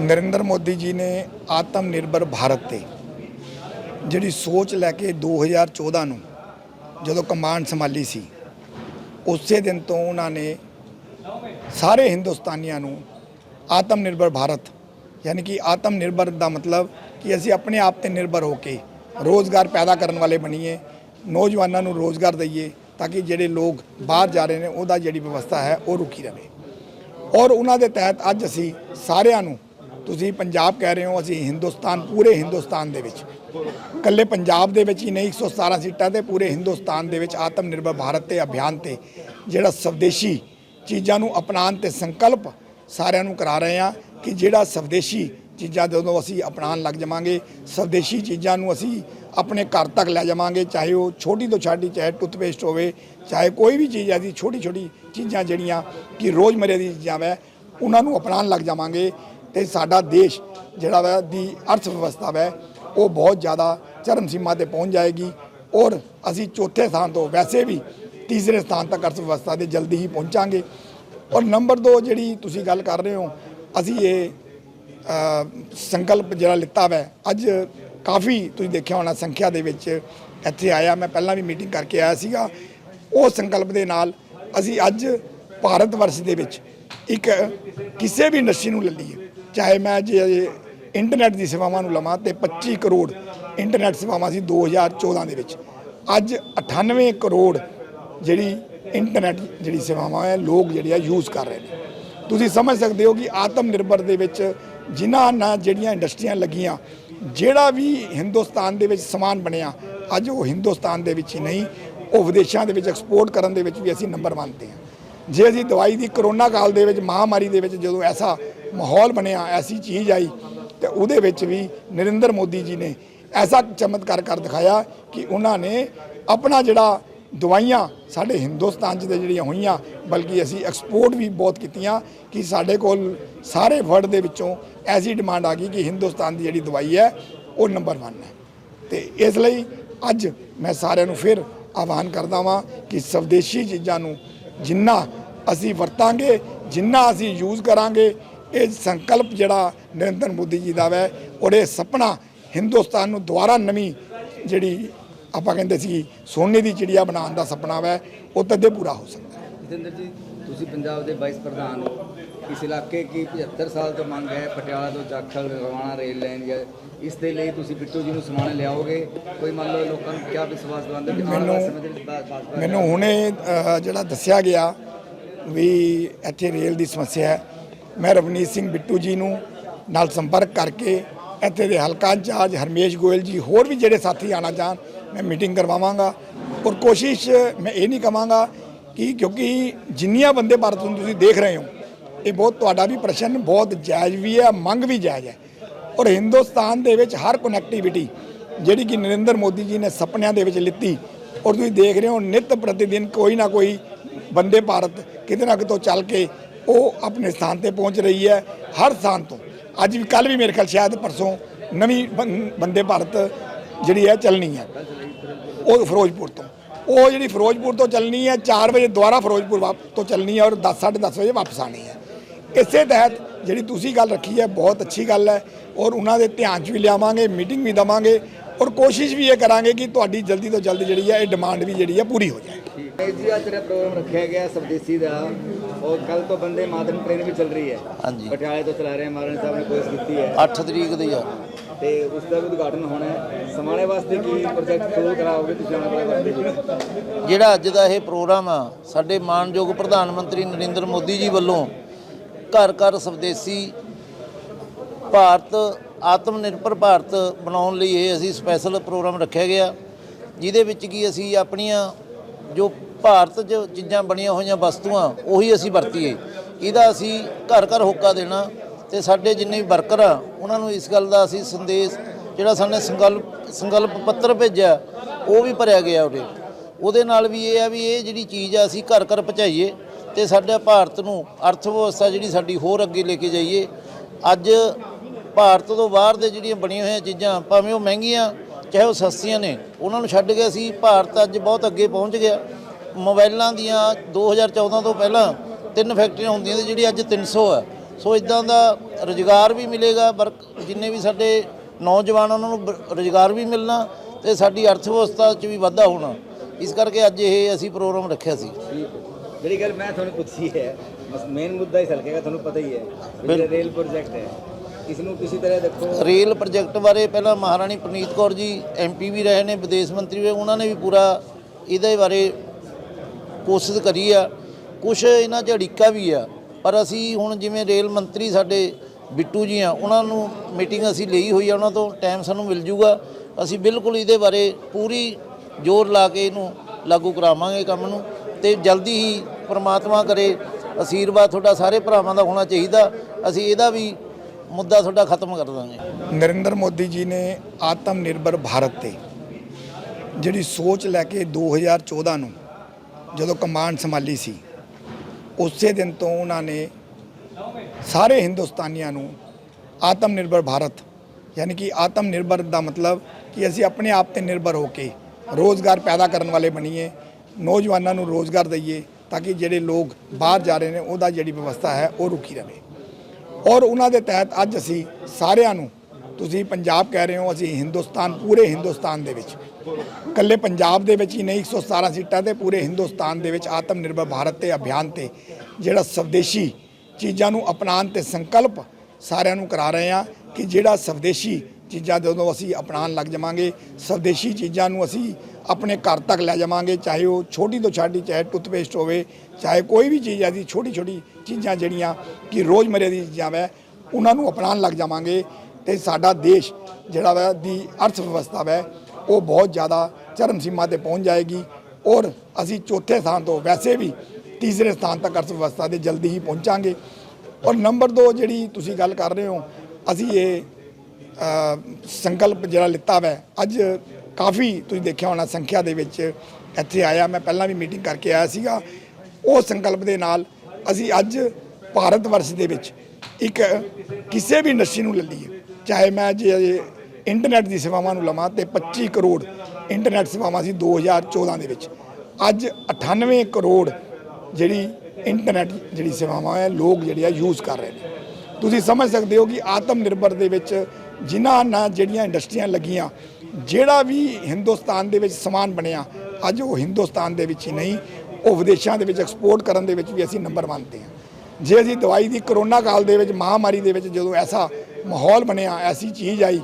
ਨਰਿੰਦਰ ਮੋਦੀ ਜੀ ਨੇ ਆਤਮ ਨਿਰਭਰ ਭਾਰਤ ਤੇ ਜਿਹੜੀ ਸੋਚ ਲੈ ਕੇ 2014 ਨੂੰ ਜਦੋਂ ਕਮਾਂਡ ਸੰਭਾਲੀ ਸੀ, ਉਸੇ ਦਿਨ ਤੋਂ ਉਹਨਾਂ ਨੇ ਸਾਰੇ ਹਿੰਦੁਸਤਾਨੀਆਂ ਨੂੰ ਆਤਮ ਨਿਰਭਰ ਭਾਰਤ, ਯਾਨੀ ਕਿ ਆਤਮ ਨਿਰਭਰ ਦਾ ਮਤਲਬ ਕਿ ਅਸੀਂ ਆਪਣੇ ਆਪ ਤੇ ਨਿਰਭਰ ਹੋ ਕੇ ਰੋਜ਼ਗਾਰ ਪੈਦਾ ਕਰਨ ਵਾਲੇ ਬਣੀਏ, ਨੌਜਵਾਨਾਂ ਨੂੰ ਰੋਜ਼ਗਾਰ ਦਈਏ ਤਾਂ ਕਿ ਜਿਹੜੇ ਲੋਕ ਬਾਹਰ ਜਾ ਰਹੇ ਨੇ, ਉਹਦਾ ਜਿਹੜੀ ਵਿਵਸਥਾ ਹੈ ਉਹ ਰੁਕੀ ਰਹੇ। ਔਰ ਉਹਨਾਂ ਦੇ ਤਹਿਤ ਅੱਜ ਅਸੀਂ ਸਾਰਿਆਂ ਨੂੰ ਤੁਸੀਂ ਪੰਜਾਬ ਕਹਿ ਰਹੇ ਹੋ, ਅਸੀਂ ਹਿੰਦੁਸਤਾਨ, ਪੂਰੇ ਹਿੰਦੁਸਤਾਨ ਦੇ ਵਿੱਚ। ਇਕੱਲੇ ਪੰਜਾਬ ਦੇ ਵਿੱਚ ਹੀ ਨਹੀਂ 117 ਸੀਟਾਂ ਤੇ ਪੂਰੇ ਹਿੰਦੁਸਤਾਨ ਦੇ ਵਿੱਚ ਆਤਮ ਨਿਰਭਰ ਭਾਰਤ ਤੇ ਅਭਿਆਨ ਤੇ ਜਿਹੜਾ ਸਵਦੇਸ਼ੀ ਚੀਜ਼ਾਂ ਨੂੰ ਅਪਣਾਉਣ ਤੇ ਸੰਕਲਪ ਸਾਰਿਆਂ ਨੂੰ ਕਰਾ ਰਹੇ ਹਾਂ ਕਿ ਜਿਹੜਾ ਸਵਦੇਸ਼ੀ ਚੀਜ਼ਾਂ ਜਦੋਂ ਅਸੀਂ ਅਪਣਾਉਣ ਲੱਗ ਜਾਵਾਂਗੇ, ਸਵਦੇਸ਼ੀ ਚੀਜ਼ਾਂ ਨੂੰ ਅਸੀਂ ਆਪਣੇ ਘਰ ਤੱਕ ਲੈ ਜਾਵਾਂਗੇ, ਚਾਹੇ ਉਹ ਛੋਟੀ ਤੋਂ ਛੋਟੀ, ਚਾਹੇ ਟੁੱਥਪੇਸਟ ਹੋਵੇ, ਚਾਹੇ ਕੋਈ ਵੀ ਚੀਜ਼ ਐਸੀ ਛੋਟੀ ਛੋਟੀ ਚੀਜ਼ਾਂ ਜਿਹੜੀਆਂ ਕਿ ਰੋਜ਼ਮਰੇ ਦੀ ਚੀਜ਼ਾਂ ਵੈ, ਉਹਨਾਂ ਨੂੰ ਅਪਣਾਉਣ ਲੱਗ ਜਾਵਾਂਗੇ। ਤੇ ਸਾਡਾ ਦੇਸ਼ ਜਿਹੜਾ ਵੈ ਦੀ ਅਰਥ ਵਿਵਸਥਾ ਵੈ, ਉਹ ਬਹੁਤ ਜ਼ਿਆਦਾ ਚਰਮ ਸੀਮਾ ਤੇ ਪਹੁੰਚ ਜਾਏਗੀ ਔਰ ਅਸੀਂ ਚੌਥੇ ਸਥਾਨ ਤੋਂ ਵੈਸੇ ਵੀ ਤੀਸਰੇ ਸਥਾਨ ਤੱਕ ਅਰਥ ਵਿਵਸਥਾ ਦੇ ਜਲਦੀ ਹੀ ਪਹੁੰਚਾਂਗੇ। ਔਰ ਨੰਬਰ 2 ਜਿਹੜੀ ਤੁਸੀਂ ਗੱਲ ਕਰ ਰਹੇ ਹੋ, ਅਸੀਂ ਇਹ ਸੰਕਲਪ ਜਿਹੜਾ ਲਿੱਤਾ ਵੈ, ਅੱਜ ਕਾਫੀ ਤੁਸੀਂ ਦੇਖਿਆ ਹੋਣਾ ਸੰਖਿਆ ਦੇ ਵਿੱਚ ਇੱਥੇ ਆਇਆ, ਮੈਂ ਪਹਿਲਾਂ ਵੀ ਮੀਟਿੰਗ ਕਰਕੇ ਆਇਆ ਸੀਗਾ। ਉਹ ਸੰਕਲਪ ਦੇ ਨਾਲ ਅਸੀਂ ਅੱਜ ਭਾਰਤ ਵਰਸ਼ ਦੇ ਵਿੱਚ ਇੱਕ ਕਿਸੇ ਵੀ ਨਸ਼ੇ ਨੂੰ ਲੈ ਲਈਏ। ਚਾਹੇ ਮੈਂ ਜੇ ਇੰਟਰਨੈਟ ਦੀ ਸੇਵਾਵਾਂ ਨੂੰ ਲਵਾਂ ਤੇ 25 ਕਰੋੜ ਇੰਟਰਨੈਟ ਸੇਵਾਵਾਂ ਸੀ 2014 ਦੇ ਵਿੱਚ। ਅੱਜ 98 ਕਰੋੜ ਜਿਹੜੀ ਇੰਟਰਨੈਟ ਜਿਹੜੀ ਸੇਵਾਵਾਂ ਹੈ, ਲੋਕ ਜਿਹੜੇ ਆ ਯੂਜ਼ ਕਰ ਰਹੇ ਨੇ। ਤੁਸੀਂ ਸਮਝ ਸਕਦੇ ਹੋ ਕਿ ਆਤਮ ਨਿਰਭਰ ਦੇ ਵਿੱਚ ਜਿਨ੍ਹਾਂ ਨਾਲ ਜਿਹੜੀਆਂ ਇੰਡਸਟਰੀਆਂ ਲੱਗੀਆਂ, ਜਿਹੜਾ ਵੀ ਹਿੰਦੁਸਤਾਨ ਦੇ ਵਿੱਚ ਸਮਾਨ ਬਣਿਆ, ਅੱਜ ਉਹ ਹਿੰਦੁਸਤਾਨ ਦੇ ਵਿੱਚ ਹੀ ਨਹੀਂ, ਉਹ ਵਿਦੇਸ਼ਾਂ ਦੇ ਵਿੱਚ ਐਕਸਪੋਰਟ ਕਰਨ ਦੇ ਵਿੱਚ ਵੀ ਅਸੀਂ ਨੰਬਰ 1 ਤੇ ਹਾਂ। ਜੇ ਅਸੀਂ ਦਵਾਈ ਦੀ ਕਰੋਨਾ ਕਾਲ ਦੇ ਵਿੱਚ, ਮਹਾਮਾਰੀ ਦੇ ਵਿੱਚ ਜਦੋਂ ਐਸਾ ਮਾਹੌਲ ਬਣਿਆ, ਐਸੀ ਚੀਜ਼ ਆਈ ਤੇ ਉਹਦੇ ਵਿੱਚ ਵੀ ਨਰਿੰਦਰ ਮੋਦੀ ਜੀ ਨੇ ਐਸਾ ਚਮਤਕਾਰ ਕਰ ਦਿਖਾਇਆ ਕਿ ਉਹਨਾਂ ਨੇ ਆਪਣਾ ਜਿਹੜਾ ਦਵਾਈਆਂ ਸਾਡੇ ਹਿੰਦੁਸਤਾਨ 'ਚ ਤੇ ਜਿਹੜੀਆਂ ਹੋਈਆਂ, ਬਲਕਿ ਅਸੀਂ ਐਕਸਪੋਰਟ ਵੀ ਬਹੁਤ ਕੀਤੀਆਂ ਕਿ ਸਾਡੇ ਕੋਲ ਸਾਰੇ ਵਰਲਡ ਦੇ ਵਿੱਚੋਂ ਐਸੀ ਡਿਮਾਂਡ ਆ ਗਈ ਕਿ ਹਿੰਦੁਸਤਾਨ ਦੀ ਜਿਹੜੀ ਦਵਾਈ ਹੈ, ਉਹ ਨੰਬਰ 1 ਹੈ। ਤੇ ਇਸ ਲਈ ਅੱਜ ਮੈਂ ਸਾਰਿਆਂ ਨੂੰ ਫਿਰ ਆਹਵਾਨ ਕਰਦਾ ਵਾਂ ਕਿ ਸਵਦੇਸ਼ੀ ਚੀਜ਼ਾਂ ਨੂੰ ਜਿੰਨਾ ਅਸੀਂ ਵਰਤਾਂਗੇ, ਜਿੰਨਾ ਅਸੀਂ ਯੂਜ਼ ਕਰਾਂਗੇ ਇਹ ਸੰਕਲਪ ਜਿਹੜਾ ਨਰਿੰਦਰ ਮੋਦੀ ਜੀ ਦਾ ਵੈ ਔਰ ਇਹ ਸੁਪਨਾ ਹਿੰਦੁਸਤਾਨ ਨੂੰ ਦੁਬਾਰਾ ਨਵੀਂ ਜਿਹੜੀ ਆਪਾਂ ਕਹਿੰਦੇ ਸੀ ਸੋਨੇ ਦੀ ਚਿੜੀਆ ਬਣਾਉਣ ਦਾ ਸੁਪਨਾ ਵੈ ਉਹ ਤਦੇ ਪੂਰਾ ਹੋ ਸਕਦਾ ਹੈ। ਜਤਿੰਦਰ ਜੀ ਤੁਸੀਂ ਪੰਜਾਬ ਦੇ ਵਾਈਸ ਪ੍ਰਧਾਨ ਹੋ ਇਸ ਇਲਾਕੇ ਕੀ 75 ਸਾਲ ਤੋਂ ਮੰਗ ਹੈ ਪਟਿਆਲਾ ਤੋਂ ਜਾਖਲ ਰਵਾਨਾ ਰੇਲ ਲਾਈਨ ਜਾਂ ਇਸ ਦੇ ਲਈ ਤੁਸੀਂ ਬਿੱਟੂ ਜੀ ਨੂੰ ਸਮਾਨ ਲਿਆਓਗੇ ਕੋਈ ਮੰਨ ਲਓ ਲੋਕਾਂ ਨੂੰ ਕਿਆ ਵਿਸ਼ਵਾਸ ਦਿਵਾਉਂਦੇ ਕਿ ਭਾਜਪਾ ਮੈਨੂੰ ਹੁਣੇ ਜਿਹੜਾ ਦੱਸਿਆ ਗਿਆ ਵੀ ਇੱਥੇ ਰੇਲ ਦੀ ਸਮੱਸਿਆ ਹੈ ਮੈਂ ਰਵਨੀਤ ਸਿੰਘ ਬਿੱਟੂ ਜੀ ਨੂੰ ਨਾਲ ਸੰਪਰਕ ਕਰਕੇ ਇੱਥੇ ਦੇ ਹਲਕਾ ਇੰਚਾਰਜ ਹਰਮੇਸ਼ ਗੋਇਲ ਜੀ ਹੋਰ ਵੀ ਜਿਹੜੇ ਸਾਥੀ ਆਣਾ ਚਾਹਣ, ਮੈਂ ਮੀਟਿੰਗ ਕਰਵਾਵਾਂਗਾ। ਔਰ ਕੋਸ਼ਿਸ਼ ਮੈਂ ਇਹ ਨਹੀਂ ਕਵਾਂਗਾ ਕਿ ਕਿਉਂਕਿ ਜਿੰਨੀਆਂ ਬੰਦੇ ਭਾਰਤ ਨੂੰ ਤੁਸੀਂ ਦੇਖ ਰਹੇ ਹੋ, ਇਹ ਬਹੁਤ ਤੁਹਾਡਾ ਵੀ ਪ੍ਰਸ਼ਨ ਬਹੁਤ ਜਾਇਜ਼ ਵੀ ਹੈ, ਮੰਗ ਵੀ ਜਾਇਜ਼ ਹੈ। ਔਰ ਹਿੰਦੁਸਤਾਨ ਦੇ ਵਿੱਚ ਹਰ ਕਨੈਕਟੀਵਿਟੀ ਜਿਹੜੀ ਕਿ ਨਰਿੰਦਰ ਮੋਦੀ ਜੀ ਨੇ ਸੁਪਨਿਆਂ ਦੇ ਵਿੱਚ ਲਿੱਤੀ, ਔਰ ਤੁਸੀਂ ਦੇਖ ਰਹੇ ਹੋ ਨਿਤ ਪ੍ਰਤੀਦਿਨ ਕੋਈ ਨਾ ਕੋਈ ਬੰਦੇ ਭਾਰਤ ਕਿਤੇ ਨਾ ਕਿਤੋਂ ਚੱਲ ਕੇ ਉਹ ਆਪਣੇ ਸਥਾਨ ਤੇ ਪਹੁੰਚ ਰਹੀ ਹੈ, ਹਰ ਸਥਾਨ ਤੋਂ। ਅੱਜ ਵੀ ਕੱਲ ਵੀ ਮੇਰੇ ਖਿਆਲ ਸ਼ਾਇਦ ਪਰਸੋਂ ਨਵੀਂ ਬੰਦੇ ਭਾਰਤ ਜਿਹੜੀ ਹੈ ਚੱਲਣੀ ਹੈ, ਉਹ ਫਿਰੋਜ਼ਪੁਰ ਤੋਂ। ਉਹ ਜਿਹੜੀ ਫਿਰੋਜ਼ਪੁਰ ਤੋਂ ਚੱਲਣੀ ਹੈ 4 ਵਜੇ ਦੁਬਾਰਾ ਫਿਰੋਜ਼ਪੁਰ ਵਾਪ- ਤੋਂ ਚੱਲਣੀ ਹੈ ਔਰ 10 10:30 ਵਜੇ ਵਾਪਸ ਆਣੀ ਹੈ। ਇਸੇ ਤਹਿਤ ਜਿਹੜੀ ਤੁਸੀਂ ਗੱਲ ਰੱਖੀ ਹੈ, ਬਹੁਤ ਅੱਛੀ ਗੱਲ ਹੈ ਔਰ ਉਹਨਾਂ ਦੇ ਧਿਆਨ 'ਚ ਵੀ ਲਿਆਵਾਂਗੇ, ਮੀਟਿੰਗ ਵੀ ਦਵਾਂਗੇ ਔਰ ਕੋਸ਼ਿਸ਼ ਵੀ ਇਹ ਕਰਾਂਗੇ ਕਿ ਤੁਹਾਡੀ ਜਲਦੀ ਤੋਂ ਜਲਦੀ ਜਿਹੜੀ ਹੈ, ਇਹ ਡਿਮਾਂਡ ਵੀ ਜਿਹੜੀ ਹੈ ਪੂਰੀ ਹੋ ਜਾਏ। ਜੀ ਅੱਜ ਤੇਰਾ ਪ੍ਰੋਗਰਾਮ ਰੱਖਿਆ ਗਿਆ ਸਵਦੇਸੀ ਦਾ ਔਰ ਕੱਲ ਤੋਂ ਬੰਦੇ ਮਾਤਰਮ ਟ੍ਰੇਨ ਵੀ ਚੱਲ ਰਹੀ ਹੈ। ਹਾਂਜੀ। ਪਟਿਆਲੇ ਤੋਂ ਚਲਾ ਰਹੇ ਮਾਰਨ ਸਾਹਿਬ ਨੇ ਕੋਸ਼ਿਸ਼ ਕੀਤੀ ਹੈ। 8 ਤਰੀਕ ਦੀ ਆ। ਤੇ ਉਸ ਦਾ ਵੀ ਉਦਘਾਟਨ ਹੋਣਾ ਹੈ। ਸਮਾਣੇ ਵਾਸਤੇ ਕੀ ਪ੍ਰੋਜੈਕਟ ਸ਼ੁਰੂ ਕਰਾਓਗੇ ਤੁਸੀਂ ਆਉਣ ਵਾਲੇ ਵਾਸਤੇ ਜਿਹੜਾ ਅੱਜ ਦਾ ਇਹ ਪ੍ਰੋਗਰਾਮ ਆ ਸਾਡੇ ਮਾਨਯੋਗ ਪ੍ਰਧਾਨ ਮੰਤਰੀ ਨਰਿੰਦਰ ਮੋਦੀ ਜੀ ਵੱਲੋਂ ਘਰ ਘਰ ਸਵਦੇਸੀ ਭਾਰਤ ਆਤਮ ਨਿਰਭਰ ਭਾਰਤ ਬਣਾਉਣ ਲਈ ਇਹ ਅਸੀਂ ਸਪੈਸ਼ਲ ਪ੍ਰੋਗਰਾਮ ਰੱਖਿਆ ਗਿਆ। ਜਿਹਦੇ ਵਿੱਚ ਕੀ ਅਸੀਂ ਆਪਣੀਆਂ ਜੋ ਭਾਰਤ 'ਚ ਚੀਜ਼ਾਂ ਬਣੀਆਂ ਹੋਈਆਂ ਵਸਤੂਆਂ ਉਹੀ ਅਸੀਂ ਵਰਤੀਏ। ਇਹਦਾ ਅਸੀਂ ਘਰ ਘਰ ਹੋਕਾ ਦੇਣਾ ਤੇ ਸਾਡੇ ਜਿੰਨੇ ਵੀ ਵਰਕਰ ਆ, ਉਹਨਾਂ ਨੂੰ ਇਸ ਗੱਲ ਦਾ ਅਸੀਂ ਸੰਦੇਸ਼, ਜਿਹੜਾ ਸਾਨੇ ਸੰਕਲਪ ਸੰਕਲਪ ਪੱਤਰ ਭੇਜਿਆ, ਉਹ ਵੀ ਭਰਿਆ ਗਿਆ ਉਹਦੇ ਉਹਦੇ ਨਾਲ ਵੀ ਇਹ ਆ ਵੀ ਇਹ ਜਿਹੜੀ ਚੀਜ਼ ਆ, ਅਸੀਂ ਘਰ ਘਰ ਪਹੁੰਚਾਈਏ ਤੇ ਸਾਡਾ ਭਾਰਤ ਨੂੰ ਅਰਥ ਵਿਵਸਥਾ ਜਿਹੜੀ ਸਾਡੀ ਹੋਰ ਅੱਗੇ ਲੈ ਕੇ ਜਾਈਏ। ਅੱਜ ਭਾਰਤ ਤੋਂ ਬਾਹਰ ਦੇ ਜਿਹੜੀਆਂ ਬਣੀਆਂ ਹੋਈਆਂ ਚੀਜ਼ਾਂ, ਭਾਵੇਂ ਉਹ ਮਹਿੰਗੀਆਂ ਚਾਹੇ ਉਹ ਸਸਤੀਆਂ ਨੇ, ਉਹਨਾਂ ਨੂੰ ਛੱਡ ਕੇ ਅਸੀਂ ਭਾਰਤ ਅੱਜ ਬਹੁਤ ਅੱਗੇ ਪਹੁੰਚ ਗਿਆ। ਮੋਬਾਈਲਾਂ ਦੀਆਂ 2014 ਤੋਂ ਪਹਿਲਾਂ ਤਿੰਨ ਫੈਕਟਰੀਆਂ ਹੁੰਦੀਆਂ ਸੀ ਜਿਹੜੀ ਅੱਜ 300 ਆ। ਸੋ ਇਦਾਂ ਦਾ ਰੁਜ਼ਗਾਰ ਵੀ ਮਿਲੇਗਾ ਵਰਕ ਜਿੰਨੇ ਵੀ ਸਾਡੇ ਨੌਜਵਾਨ ਉਹਨਾਂ ਨੂੰ ਰੁਜ਼ਗਾਰ ਵੀ ਮਿਲਣਾ ਤੇ ਸਾਡੀ ਅਰਥ ਵਿਵਸਥਾ 'ਚ ਵੀ ਵਾਧਾ ਹੋਣਾ। ਇਸ ਕਰਕੇ ਅੱਜ ਇਹ ਅਸੀਂ ਪ੍ਰੋਗਰਾਮ ਰੱਖਿਆ ਸੀ। ਜਿਹੜੀ ਗੱਲ ਮੈਂ ਤੁਹਾਨੂੰ ਪੁੱਛੀ ਹੈ ਬਸ ਮੇਨ ਮੁੱਦਾ ਹੀ ਹਲਕੇ ਦਾ ਤੁਹਾਨੂੰ ਪਤਾ ਹੀ ਹੈ ਰੇਲ ਪ੍ਰੋਜੈਕਟ ਹੈ ਇਸ ਨੂੰ ਕਿਸੇ ਤਰ੍ਹਾਂ ਦੇਖੋ। ਰੇਲ ਪ੍ਰੋਜੈਕਟ ਬਾਰੇ ਪਹਿਲਾਂ ਮਹਾਰਾਣੀ ਪ੍ਰਨੀਤ ਕੌਰ ਜੀ ਐਮਪੀ ਵੀ ਰਹੇ ਨੇ ਵਿਦੇਸ਼ ਮੰਤਰੀ ਵੀ ਉਹਨਾਂ ਨੇ ਵੀ ਪੂਰਾ ਇਹਦੇ ਬਾਰੇ ਕੋਸ਼ਿਸ਼ ਕਰੀ ਆ ਕੁਝ ਇਹਨਾਂ 'ਚ ਅੜਿੱਕਾ ਵੀ ਆ। ਪਰ ਅਸੀਂ ਹੁਣ ਜਿਵੇਂ ਰੇਲ ਮੰਤਰੀ ਸਾਡੇ ਬਿੱਟੂ ਜੀ ਆ, ਉਹਨਾਂ ਨੂੰ ਮੀਟਿੰਗ ਅਸੀਂ ਲਈ ਹੋਈ ਆ, ਉਹਨਾਂ ਤੋਂ ਟਾਈਮ ਸਾਨੂੰ ਮਿਲ ਜੂਗਾ। ਅਸੀਂ ਬਿਲਕੁਲ ਇਹਦੇ ਬਾਰੇ ਪੂਰੀ ਜ਼ੋਰ ਲਾ ਕੇ ਇਹਨੂੰ ਲਾਗੂ ਕਰਾਵਾਂਗੇ ਕੰਮ ਨੂੰ ਤੇ ਜਲਦੀ ਹੀ ਪ੍ਰਮਾਤਮਾ ਕਰੇ, ਅਸੀਰਵਾਦ ਤੁਹਾਡਾ ਸਾਰੇ ਭਰਾਵਾਂ ਦਾ ਹੋਣਾ ਚਾਹੀਦਾ। ਅਸੀਂ ਇਹਦਾ ਵੀ ਮੁੱਦਾ ਤੁਹਾਡਾ ਖਤਮ ਕਰ ਦਾਂਗੇ। ਨਰਿੰਦਰ ਮੋਦੀ ਜੀ ਨੇ ਆਤਮ ਨਿਰਭਰ ਭਾਰਤ ਤੇ ਜਿਹੜੀ ਸੋਚ ਲੈ ਕੇ 2014 ਨੂੰ ਜਦੋਂ ਕਮਾਂਡ ਸੰਭਾਲੀ ਸੀ, ਉਸੇ ਦਿਨ ਤੋਂ ਉਹਨਾਂ ਨੇ ਸਾਰੇ ਹਿੰਦੁਸਤਾਨੀਆਂ ਨੂੰ ਆਤਮ ਨਿਰਭਰ ਭਾਰਤ, ਯਾਨੀ ਕਿ ਆਤਮ ਨਿਰਭਰ ਦਾ ਮਤਲਬ ਕਿ ਅਸੀਂ ਆਪਣੇ ਆਪ ਤੇ ਨਿਰਭਰ ਹੋ ਕੇ ਰੋਜ਼ਗਾਰ ਪੈਦਾ ਕਰਨ ਵਾਲੇ ਬਣੀਏ, ਨੌਜਵਾਨਾਂ ਨੂੰ ਰੋਜ਼ਗਾਰ ਦਈਏ, ਤਾਂ ਕਿ ਜਿਹੜੇ ਲੋਕ ਬਾਹਰ ਜਾ ਰਹੇ ਨੇ, ਉਹਦਾ ਜਿਹੜੀ ਵਿਵਸਥਾ ਹੈ, ਉਹ ਰੁਕੀ ਰਹੇ। ਔਰ ਉਹਨਾਂ ਦੇ ਤਹਿਤ ਅੱਜ ਅਸੀਂ ਸਾਰਿਆਂ ਨੂੰ, ਤੁਸੀਂ ਪੰਜਾਬ ਕਹਿ ਰਹੇ ਹੋ, ਅਸੀਂ ਹਿੰਦੁਸਤਾਨ, ਪੂਰੇ ਹਿੰਦੁਸਤਾਨ ਦੇ ਵਿੱਚ ਇਕੱਲੇ ਪੰਜਾਬ ਦੇ ਵਿੱਚ ਹੀ ਨਹੀਂ 117 ਸੀਟਾਂ ਤੇ ਪੂਰੇ ਹਿੰਦੁਸਤਾਨ ਦੇ ਵਿੱਚ ਆਤਮ ਨਿਰਭਰ ਭਾਰਤ ਤੇ ਅਭਿਆਨ ਤੇ ਜਿਹੜਾ ਸਵਦੇਸ਼ੀ ਚੀਜ਼ਾਂ ਨੂੰ ਅਪਣਾਉਣ ਤੇ ਸੰਕਲਪ ਸਾਰਿਆਂ ਨੂੰ ਕਰਾ ਰਹੇ ਹਾਂ ਕਿ ਜਿਹੜਾ ਸਵਦੇਸ਼ੀ ਚੀਜ਼ਾਂ ਜਦੋਂ ਅਸੀਂ ਅਪਣਾਉਣ ਲੱਗ ਜਾਵਾਂਗੇ, ਸਵਦੇਸ਼ੀ ਚੀਜ਼ਾਂ ਨੂੰ ਅਸੀਂ ਆਪਣੇ ਘਰ ਤੱਕ ਲੈ ਜਾਵਾਂਗੇ, ਚਾਹੇ ਉਹ ਛੋਟੀ ਤੋਂ ਛੋਟੀ, ਚਾਹੇ ਟੁੱਥਪੇਸਟ ਹੋਵੇ, ਚਾਹੇ ਕੋਈ ਵੀ ਚੀਜ਼ ਐਸੀ ਛੋਟੀ ਛੋਟੀ ਚੀਜ਼ਾਂ ਜਿਹੜੀਆਂ ਕਿ ਰੋਜ਼ਮਰੇ ਦੀ ਚੀਜ਼ਾਂ ਵੈ, ਉਹਨਾਂ ਨੂੰ ਅਪਣਾਉਣ ਲੱਗ ਜਾਵਾਂਗੇ ਤੇ ਸਾਡਾ ਦੇਸ਼ ਜਿਹੜਾ ਵੈ ਦੀ ਅਰਥ ਵਿਵਸਥਾ ਵੈ ਉਹ ਬਹੁਤ ਜ਼ਿਆਦਾ ਚਰਮ ਸੀਮਾ ਤੇ ਪਹੁੰਚ ਜਾਏਗੀ ਔਰ ਅਸੀਂ ਚੌਥੇ ਸਥਾਨ ਤੋਂ ਵੈਸੇ ਵੀ ਤੀਸਰੇ ਸਥਾਨ ਤੱਕ ਅਰਥ ਵਿਵਸਥਾ ਦੇ ਜਲਦੀ ਹੀ ਪਹੁੰਚਾਂਗੇ। ਔਰ ਨੰਬਰ 2 ਜਿਹੜੀ ਤੁਸੀਂ ਗੱਲ ਕਰ ਰਹੇ ਹੋ, ਅਸੀਂ ਇਹ ਸੰਕਲਪ ਜਿਹੜਾ ਲਿੱਤਾ ਵੈ, ਅੱਜ ਕਾਫੀ ਤੁਸੀਂ ਦੇਖਿਆ ਹੋਣਾ ਸੰਖਿਆ ਦੇ ਵਿੱਚ ਇੱਥੇ ਆਇਆ। ਮੈਂ ਪਹਿਲਾਂ ਵੀ ਮੀਟਿੰਗ ਕਰਕੇ ਆਇਆ ਸੀਗਾ। ਉਹ ਸੰਕਲਪ ਦੇ ਨਾਲ ਅਸੀਂ ਅੱਜ ਭਾਰਤ ਵਰਸ਼ ਦੇ ਵਿੱਚ ਇੱਕ ਕਿਸੇ ਵੀ ਇੰਡਸਟਰੀ ਨੂੰ ਲੈ ਲਈਏ ਚਾਹੇ ਮੈਂ ਜੇ ਇੰਟਰਨੈਟ ਦੀ ਸੇਵਾਵਾਂ ਨੂੰ ਲਵਾਂ ਤੇ 25 ਕਰੋੜ ਇੰਟਰਨੈਟ ਸੇਵਾਵਾਂ ਸੀ 2014 ਦੇ ਵਿੱਚ। ਅੱਜ 98 ਕਰੋੜ ਜਿਹੜੀ ਇੰਟਰਨੈਟ ਜਿਹੜੀ ਸੇਵਾਵਾਂ ਹੈ, ਲੋਕ ਜਿਹੜੇ ਆ ਯੂਜ਼ ਕਰ ਰਹੇ ਨੇ। ਤੁਸੀਂ ਸਮਝ ਸਕਦੇ ਹੋ ਕਿ ਆਤਮ ਨਿਰਭਰ ਦੇ ਵਿੱਚ ਜਿਨ੍ਹਾਂ ਨਾਲ ਜਿਹੜੀਆਂ ਇੰਡਸਟਰੀਆਂ ਲੱਗੀਆਂ, ਜਿਹੜਾ ਵੀ ਹਿੰਦੁਸਤਾਨ ਦੇ ਵਿੱਚ ਸਮਾਨ ਬਣਿਆ, ਅੱਜ ਉਹ ਹਿੰਦੁਸਤਾਨ ਦੇ ਵਿੱਚ ਹੀ ਨਹੀਂ, ਉਹ ਵਿਦੇਸ਼ਾਂ ਦੇ ਵਿੱਚ ਐਕਸਪੋਰਟ ਕਰਨ ਦੇ ਵਿੱਚ ਵੀ ਅਸੀਂ ਨੰਬਰ 1 ਤੇ ਹਾਂ। ਜੇ ਅਸੀਂ ਦਵਾਈ ਦੀ ਕਰੋਨਾ ਕਾਲ ਦੇ ਵਿੱਚ, ਮਹਾਮਾਰੀ ਦੇ ਵਿੱਚ ਜਦੋਂ ਐਸਾ ਮਾਹੌਲ ਬਣਿਆ, ਐਸੀ ਚੀਜ਼ ਆਈ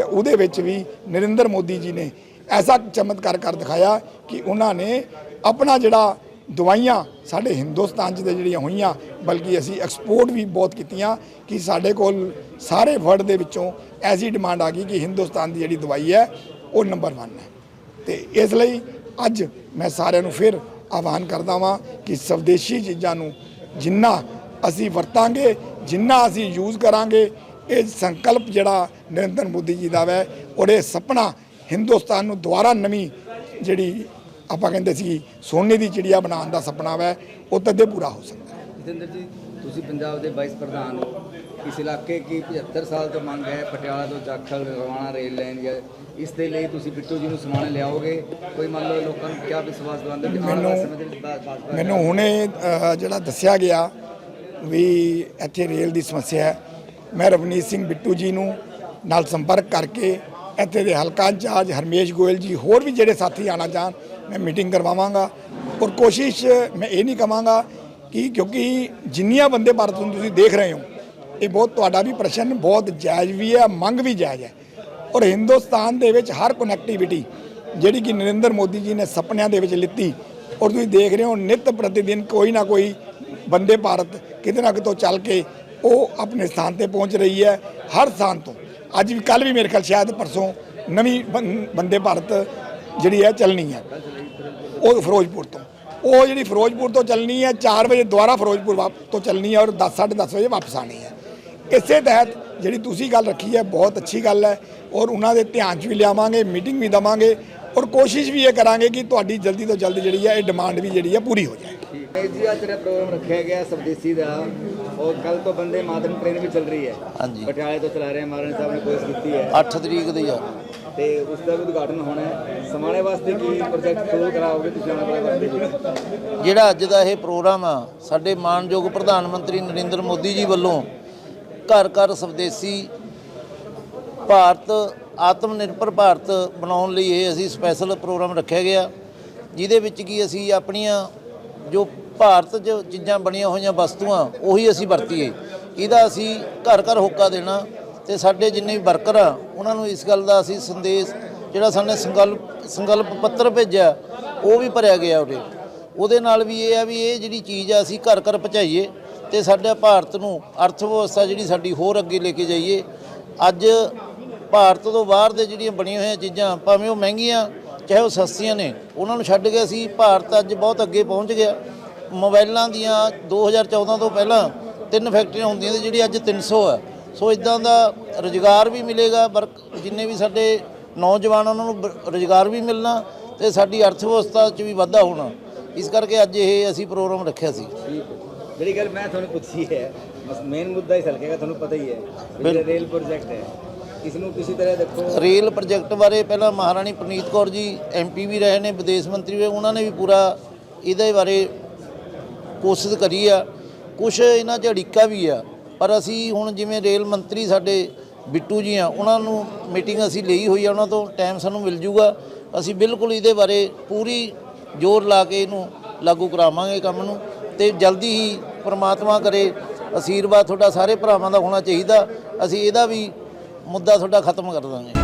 ਤੇ ਉਹਦੇ ਵਿੱਚ ਵੀ ਨਰਿੰਦਰ ਮੋਦੀ ਜੀ ਨੇ ਐਸਾ ਚਮਤਕਾਰ ਕਰ ਦਿਖਾਇਆ ਕਿ ਉਹਨਾਂ ਨੇ ਆਪਣਾ ਜਿਹੜਾ ਦਵਾਈਆਂ ਸਾਡੇ ਹਿੰਦੁਸਤਾਨ 'ਚ ਤੇ ਜਿਹੜੀਆਂ ਹੋਈਆਂ, ਬਲਕਿ ਅਸੀਂ ਐਕਸਪੋਰਟ ਵੀ ਬਹੁਤ ਕੀਤੀਆਂ ਕਿ ਸਾਡੇ ਕੋਲ ਸਾਰੇ ਵਰਲਡ ਦੇ ਵਿੱਚੋਂ ਐਸੀ ਡਿਮਾਂਡ ਆ ਗਈ ਕਿ ਹਿੰਦੁਸਤਾਨ ਦੀ ਜਿਹੜੀ ਦਵਾਈ ਹੈ, ਉਹ ਨੰਬਰ 1 ਹੈ। ਤੇ ਇਸ ਲਈ ਅੱਜ ਮੈਂ ਸਾਰਿਆਂ ਨੂੰ ਫਿਰ ਆਹਵਾਨ ਕਰਦਾ ਵਾਂ ਕਿ ਸਵਦੇਸ਼ੀ ਚੀਜ਼ਾਂ ਨੂੰ ਜਿੰਨਾ ਅਸੀਂ ਵਰਤਾਂਗੇ, ਜਿੰਨਾ ਅਸੀਂ ਯੂਜ਼ ਕਰਾਂਗੇ ਇਹ ਸੰਕਲਪ ਜਿਹੜਾ ਨਰਿੰਦਰ ਮੋਦੀ ਜੀ ਦਾ ਹੈ ਔਰ ਇਹ ਸੁਪਨਾ ਹਿੰਦੁਸਤਾਨ ਨੂੰ ਦੁਬਾਰਾ ਨਵੀਂ ਜਿਹੜੀ ਆਪਾਂ ਕਹਿੰਦੇ ਸੀ ਸੋਨੇ ਦੀ ਚਿੜੀਆ ਬਣਾਉਣ ਦਾ ਸੁਪਨਾ ਹੈ ਉਹ ਤਦੇ ਪੂਰਾ ਹੋ ਸਕਦਾ। ਹੈ ਜਤਿੰਦਰ ਜੀ ਤੁਸੀਂ ਪੰਜਾਬ ਦੇ ਵਾਈਸ ਪ੍ਰਧਾਨ ਹੋ। ਇਸ ਇਲਾਕੇ ਕੀ 75 ਸਾਲ ਤੋਂ ਮੰਗ ਹੈ ਪਟਿਆਲਾ ਤੋਂ ਜਾਖਲ ਰਵਾਣਾ ਰੇਲ ਲਾਈਨ ਜਾਂ ਇਸ ਦੇ ਲਈ ਤੁਸੀਂ ਬਿੱਟੂ ਜੀ ਨੂੰ ਸਮਾਨ ਲਿਆਓਗੇ? ਕੋਈ ਮੰਨ ਲਓ ਲੋਕਾਂ ਨੂੰ ਕਿਆ ਵਿਸ਼ਵਾਸ ਦਿਵਾਉਂਦੇ ਭਾਜਪਾ ਮੈਨੂੰ ਹੁਣੇ ਜਿਹੜਾ ਦੱਸਿਆ ਗਿਆ ਵੀ ਇੱਥੇ ਰੇਲ ਦੀ ਸਮੱਸਿਆ ਹੈ ਮੈਂ ਰਵਨੀਤ ਸਿੰਘ ਬਿੱਟੂ ਜੀ ਨੂੰ ਨਾਲ ਸੰਪਰਕ ਕਰਕੇ ਇੱਥੇ ਦੇ ਹਲਕਾ ਇੰਚਾਰਜ ਹਰਮੇਸ਼ ਗੋਇਲ ਜੀ ਹੋਰ ਵੀ ਜਿਹੜੇ ਸਾਥੀ ਆਣਾ ਚਾਹਣ, ਮੈਂ ਮੀਟਿੰਗ ਕਰਵਾਵਾਂਗਾ। ਔਰ ਕੋਸ਼ਿਸ਼ ਮੈਂ ਇਹ ਨਹੀਂ ਕਵਾਂਗਾ ਕਿ ਕਿਉਂਕਿ ਜਿੰਨੀਆਂ ਬੰਦੇ ਭਾਰਤ ਨੂੰ ਤੁਸੀਂ ਦੇਖ ਰਹੇ ਹੋ, ਇਹ ਬਹੁਤ ਤੁਹਾਡਾ ਵੀ ਪ੍ਰਸ਼ਨ ਬਹੁਤ ਜਾਇਜ਼ ਵੀ ਹੈ, ਮੰਗ ਵੀ ਜਾਇਜ਼ ਹੈ। ਔਰ ਹਿੰਦੁਸਤਾਨ ਦੇ ਵਿੱਚ ਹਰ ਕਨੈਕਟੀਵਿਟੀ ਜਿਹੜੀ ਕਿ ਨਰਿੰਦਰ ਮੋਦੀ ਜੀ ਨੇ ਸੁਪਨਿਆਂ ਦੇ ਵਿੱਚ ਲਿੱਤੀ, ਔਰ ਤੁਸੀਂ ਦੇਖ ਰਹੇ ਹੋ ਨਿਤ ਪ੍ਰਤੀਦਿਨ ਕੋਈ ਨਾ ਕੋਈ ਬੰਦੇ ਭਾਰਤ ਕਿਤੇ ਨਾ ਕਿਤੋਂ ਚੱਲ ਕੇ ਉਹ ਆਪਣੇ ਸਥਾਨ ਤੇ ਪਹੁੰਚ ਰਹੀ ਹੈ ਹਰ ਸਥਾਨ ਤੋਂ। ਅੱਜ ਵੀ ਕੱਲ ਵੀ ਮੇਰੇ ਖਿਆਲ ਸ਼ਾਇਦ ਪਰਸੋਂ ਨਵੀਂ ਬੰਦੇ ਭਾਰਤ ਜਿਹੜੀ ਹੈ ਚੱਲਣੀ ਹੈ, ਉਹ ਫਿਰੋਜ਼ਪੁਰ ਤੋਂ। ਉਹ ਜਿਹੜੀ ਫਿਰੋਜ਼ਪੁਰ ਤੋਂ ਚੱਲਣੀ ਹੈ 4 ਵਜੇ ਦੁਬਾਰਾ ਫਿਰੋਜ਼ਪੁਰ ਵਾਪ- ਤੋਂ ਚੱਲਣੀ ਹੈ ਔਰ 10 10:30 ਵਜੇ ਵਾਪਸ ਆਣੀ ਹੈ। ਇਸੇ ਤਹਿਤ ਜਿਹੜੀ ਤੁਸੀਂ ਗੱਲ ਰੱਖੀ ਹੈ, ਬਹੁਤ ਅੱਛੀ ਗੱਲ ਹੈ ਔਰ ਉਹਨਾਂ ਦੇ ਧਿਆਨ 'ਚ ਵੀ ਲਿਆਵਾਂਗੇ, ਮੀਟਿੰਗ ਵੀ ਦਵਾਂਗੇ ਔਰ ਕੋਸ਼ਿਸ਼ ਵੀ ਇਹ ਕਰਾਂਗੇ ਕਿ ਤੁਹਾਡੀ ਜਲਦੀ ਤੋਂ ਜਲਦੀ ਜਿਹੜੀ ਹੈ, ਇਹ ਡਿਮਾਂਡ ਵੀ ਜਿਹੜੀ ਹੈ ਪੂਰੀ ਹੋ ਜਾਏ। ਜੀ, ਅੱਜ ਜਿਹੜਾ ਪ੍ਰੋਗਰਾਮ ਰੱਖਿਆ ਗਿਆ ਸਵਦੇਸੀ ਦਾ ਉਹ ਕੱਲ ਤੋਂ ਬੰਦੇ ਮਾਤਰਮ ਟ੍ਰੇਨ ਵੀ ਚੱਲ ਰਹੀ ਹੈ। ਹਾਂਜੀ। ਪਟਿਆਲੇ ਤੋਂ ਚਲਾ ਰਹੇ ਮਹਾਰਾਣੀ ਸਾਹਿਬ ਨੇ ਕੋਸ਼ਿਸ਼ ਕੀਤੀ ਹੈ। 8 ਤਰੀਕ ਦੀ ਆ। ਤੇ ਉਸ ਦਾ ਵੀ ਉਦਘਾਟਨ ਹੋਣਾ ਹੈ। ਸਮਾਣੇ ਵਾਸਤੇ ਕੀ ਪ੍ਰੋਜੈਕਟ ਸ਼ੁਰੂ ਕਰਾਓਗੇ ਤੁਸੀਂ ਆਉਣ ਵਾਲੇ ਜਿਹੜਾ ਅੱਜ ਦਾ ਇਹ ਪ੍ਰੋਗਰਾਮ ਆ ਸਾਡੇ ਮਾਣਯੋਗ ਪ੍ਰਧਾਨ ਮੰਤਰੀ ਨਰਿੰਦਰ ਮੋਦੀ ਜੀ ਵੱਲੋਂ ਘਰ ਘਰ ਸਵਦੇਸੀ ਭਾਰਤ ਆਤਮ ਨਿਰਭਰ ਭਾਰਤ ਬਣਾਉਣ ਲਈ ਇਹ ਅਸੀਂ ਸਪੈਸ਼ਲ ਪ੍ਰੋਗਰਾਮ ਰੱਖਿਆ ਗਿਆ। ਜਿਹਦੇ ਵਿੱਚ ਕੀ ਅਸੀਂ ਆਪਣੀਆਂ ਜੋ ਭਾਰਤ 'ਚ ਚੀਜ਼ਾਂ ਬਣੀਆਂ ਹੋਈਆਂ ਵਸਤੂਆਂ ਉਹੀ ਅਸੀਂ ਵਰਤੀਏ। ਇਹਦਾ ਅਸੀਂ ਘਰ ਘਰ ਹੋਕਾ ਦੇਣਾ ਤੇ ਸਾਡੇ ਜਿੰਨੇ ਵੀ ਵਰਕਰ ਆ, ਉਹਨਾਂ ਨੂੰ ਇਸ ਗੱਲ ਦਾ ਅਸੀਂ ਸੰਦੇਸ਼, ਜਿਹੜਾ ਸਾਨੇ ਸੰਕਲਪ ਸੰਕਲਪ ਪੱਤਰ ਭੇਜਿਆ, ਉਹ ਵੀ ਭਰਿਆ ਗਿਆ ਉਹਦੇ ਉਹਦੇ ਨਾਲ ਵੀ ਇਹ ਆ ਵੀ ਇਹ ਜਿਹੜੀ ਚੀਜ਼ ਆ, ਅਸੀਂ ਘਰ ਘਰ ਪਹੁੰਚਾਈਏ ਤੇ ਸਾਡਾ ਭਾਰਤ ਨੂੰ ਅਰਥ ਵਿਵਸਥਾ ਜਿਹੜੀ ਸਾਡੀ ਹੋਰ ਅੱਗੇ ਲੈ ਕੇ ਜਾਈਏ। ਅੱਜ ਭਾਰਤ ਤੋਂ ਬਾਹਰ ਦੇ ਜਿਹੜੀਆਂ ਬਣੀਆਂ ਹੋਈਆਂ ਚੀਜ਼ਾਂ, ਭਾਵੇਂ ਉਹ ਮਹਿੰਗੀਆਂ, ਚਾਹੇ ਉਹ ਸਸਤੀਆਂ ਨੇ, ਉਹਨਾਂ ਨੂੰ ਛੱਡ ਕੇ ਅਸੀਂ ਭਾਰਤ ਅੱਜ ਬਹੁਤ ਅੱਗੇ ਪਹੁੰਚ ਗਿਆ। ਮੋਬਾਈਲਾਂ ਦੀਆਂ 2014 ਤੋਂ ਪਹਿਲਾਂ ਤਿੰਨ ਫੈਕਟਰੀਆਂ ਹੁੰਦੀਆਂ ਸੀ ਜਿਹੜੀ ਅੱਜ 300 ਆ। ਸੋ ਇਦਾਂ ਦਾ ਰੁਜ਼ਗਾਰ ਵੀ ਮਿਲੇਗਾ ਵਰਕ ਜਿੰਨੇ ਵੀ ਸਾਡੇ ਨੌਜਵਾਨ ਉਹਨਾਂ ਨੂੰ ਰੁਜ਼ਗਾਰ ਵੀ ਮਿਲਣਾ ਤੇ ਸਾਡੀ ਅਰਥ ਵਿਵਸਥਾ 'ਚ ਵੀ ਵਾਧਾ ਹੋਣਾ। ਇਸ ਕਰਕੇ ਅੱਜ ਇਹ ਅਸੀਂ ਪ੍ਰੋਗਰਾਮ ਰੱਖਿਆ ਸੀ। ਹੈ। ਜਿਹੜੀ ਗੱਲ ਮੈਂ ਤੁਹਾਨੂੰ ਪੁੱਛੀ ਹੈ ਬਸ ਮੇਨ ਮੁੱਦਾ ਇਸ ਹਲਕੇ ਦਾ ਤੁਹਾਨੂੰ ਪਤਾ ਹੀ ਹੈ ਰੇਲ ਪ੍ਰੋਜੈਕਟ ਹੈ ਇਸ ਨੂੰ ਕਿਸੇ ਤਰ੍ਹਾਂ ਦੇਖੋ। ਰੇਲ ਪ੍ਰੋਜੈਕਟ ਬਾਰੇ ਪਹਿਲਾਂ ਮਹਾਰਾਣੀ ਪ੍ਰਨੀਤ ਕੌਰ ਜੀ ਐਮਪੀ ਵੀ ਰਹੇ ਨੇ ਵਿਦੇਸ਼ ਮੰਤਰੀ ਵੀ ਉਹਨਾਂ ਨੇ ਵੀ ਪੂਰਾ ਇਹਦੇ ਬਾਰੇ ਕੋਸ਼ਿਸ਼ ਕਰੀ ਆ। ਕੁਝ ਇਹਨਾਂ 'ਚ ਅੜਿੱਕਾ ਵੀ ਆ। ਪਰ ਅਸੀਂ ਹੁਣ ਜਿਵੇਂ ਰੇਲ ਮੰਤਰੀ ਸਾਡੇ ਬਿੱਟੂ ਜੀ ਆ, ਉਹਨਾਂ ਨੂੰ ਮੀਟਿੰਗ ਅਸੀਂ ਲਈ ਹੋਈ ਆ, ਉਹਨਾਂ ਤੋਂ ਟਾਈਮ ਸਾਨੂੰ ਮਿਲ ਜੂਗਾ। ਅਸੀਂ ਬਿਲਕੁਲ ਇਹਦੇ ਬਾਰੇ ਪੂਰੀ ਜ਼ੋਰ ਲਾ ਕੇ ਇਹਨੂੰ ਲਾਗੂ ਕਰਾਵਾਂਗੇ ਕੰਮ ਨੂੰ ਤੇ ਜਲਦੀ ਹੀ ਪ੍ਰਮਾਤਮਾ ਕਰੇ, ਅਸੀਰਵਾਦ ਤੁਹਾਡਾ ਸਾਰੇ ਭਰਾਵਾਂ ਦਾ ਹੋਣਾ ਚਾਹੀਦਾ। ਅਸੀਂ ਇਹਦਾ ਵੀ ਮੁੱਦਾ ਤੁਹਾਡਾ ਖਤਮ ਕਰ ਦਾਂਗੇ।